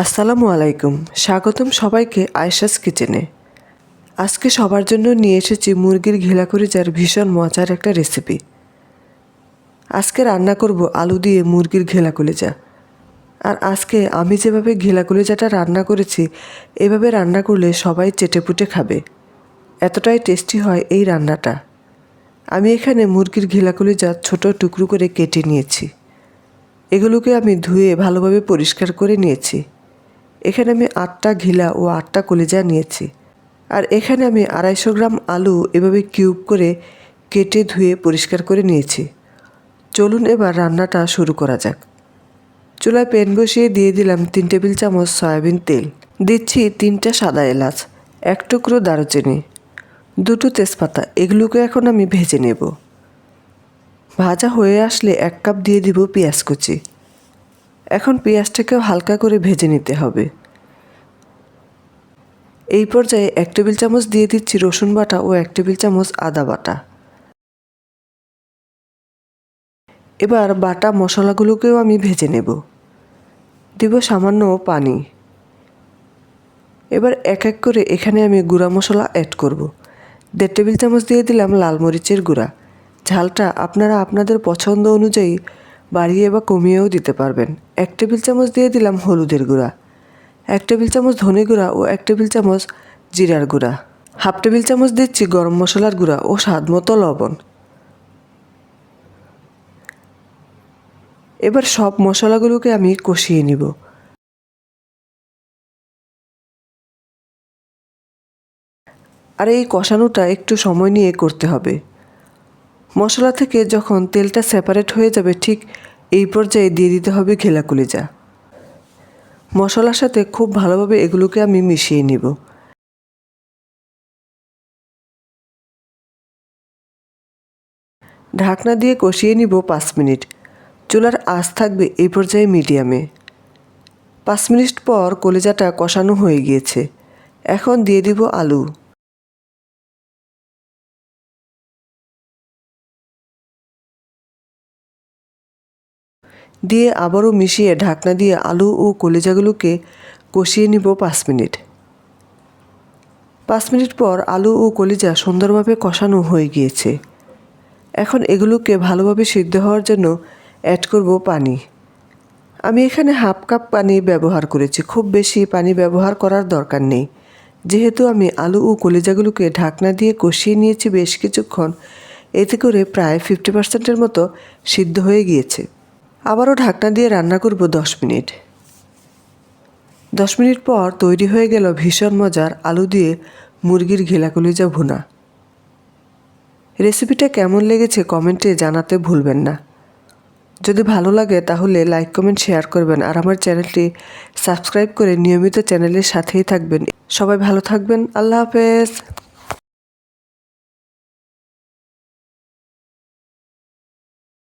আসসালামু আলাইকুম। স্বাগতম সবাইকে আয়শাস কিচেনে। আজকে সবার জন্য নিয়ে এসেছি মুরগির ঘিলা যার ভীষণ মজার একটা রেসিপি। আজকে রান্না করব আলু দিয়ে মুরগির ঘেলা কলিজা। আর আজকে আমি যেভাবে ঘেলা কলিজাটা রান্না করেছি, এভাবে রান্না করলে সবাই চেটেপুটে খাবে। এতটাই টেস্টি হয় এই রান্নাটা। আমি এখানে মুরগির ঘেলা কলিজা ছোট টুকরো করে কেটে নিয়েছি। এগুলোকে আমি ধুয়ে ভালোভাবে পরিষ্কার করে নিয়েছি। এখানে আমি আটটা ঘিলা ও আটটা কলিজা নিয়েছি। আর এখানে আমি আড়াইশো গ্রাম আলু এভাবে কিউব করে কেটে ধুয়ে পরিষ্কার করে নিয়েছি। চলুন এবার রান্নাটা শুরু করা যাক। চুলায় প্যান বসিয়ে দিয়ে দিলাম তিন টেবিল চামচ সয়াবিন তেল। দিচ্ছি তিনটা সাদা এলাচ, এক টুকরো দারুচিনি, দুটো তেজপাতা, এগুলোকে এখন আমি ভেজে নেব। ভাজা হয়ে আসলে এক কাপ দিয়ে দিব পেঁয়াজ কুচি। এখন পেঁয়াজটাকেও হালকা করে ভেজে নিতে হবে। এই পর্যায়ে এক টেবিল চামচ দিয়ে দিচ্ছি রসুন বাটা ও এক টেবিল চামচ আদা বাটা। এবার বাটা মশলাগুলোকেও আমি ভেজে নেব। দিব সামান্য পানি। এবার এক এক করে এখানে আমি গুঁড়া মশলা অ্যাড করব। দেড় টেবিল চামচ দিয়ে দিলাম লাল মরিচের গুঁড়া। ঝালটা আপনারা আপনাদের পছন্দ অনুযায়ী বাড়িয়ে বা কমিয়েও দিতে পারবেন। এক টেবিল চামচ দিয়ে দিলাম হলুদের গুঁড়া, এক টেবিল চামচ ধনে গুঁড়া ও এক টেবিল চামচ জিরার গুঁড়া, হাফ টেবিল চামচ দিচ্ছি গরম মশলার গুঁড়া ও স্বাদ মতো লবণ। এবার সব মশলাগুলোকে আমি কষিয়ে নিব। আর এই কষানোটা একটু সময় নিয়ে করতে হবে। মশলা থেকে যখন তেলটা সেপারেট হয়ে যাবে, ঠিক এই পর্যায়ে দিয়ে দিতে হবে ঘেলা কলিজা মশলার সাথে খুব ভালোভাবে এগুলোকে আমি মিশিয়ে নিব। ঢাকনা দিয়ে কষিয়ে নিব পাঁচ মিনিট। চুলার আঁচ থাকবে এই পর্যায়ে মিডিয়ামে। পাঁচ মিনিট পর কলিজাটা কষানো হয়ে গিয়েছে। এখন দিয়ে দিব আলু। দিয়ে আবারও মিশিয়ে ঢাকনা দিয়ে আলু ও কলিজাগুলোকে কষিয়ে নিব পাঁচ মিনিট। পাঁচ মিনিট পর আলু ও কলিজা সুন্দরভাবে কষানো হয়ে গিয়েছে। এখন এগুলোকে ভালোভাবে সিদ্ধ হওয়ার জন্য অ্যাড করব পানি। আমি এখানে হাফ কাপ পানি ব্যবহার করেছি, খুব বেশি পানি ব্যবহার করার দরকার নেই। যেহেতু আমি আলু ও কলিজাগুলোকে ঢাকনা দিয়ে কষিয়ে নিয়েছি বেশ কিছুক্ষণ, এতে করে প্রায় ফিফটি পার্সেন্টের মতো সিদ্ধ হয়ে গিয়েছে। আবারও ঢাকনা দিয়ে রান্না করব দশ মিনিট। দশ মিনিট পর তৈরি হয়ে গেল ভীষণ মজার আলু দিয়ে মুরগির ঘেলা কলিজা ভুনা। রেসিপিটা কেমন লেগেছে কমেন্টে জানাতে ভুলবেন না। যদি ভালো লাগে তাহলে লাইক, কমেন্ট, শেয়ার করবেন আর আমার চ্যানেলটি সাবস্ক্রাইব করে নিয়মিত চ্যানেলের সাথেই থাকবেন। সবাই ভালো থাকবেন। আল্লাহ হাফেজ।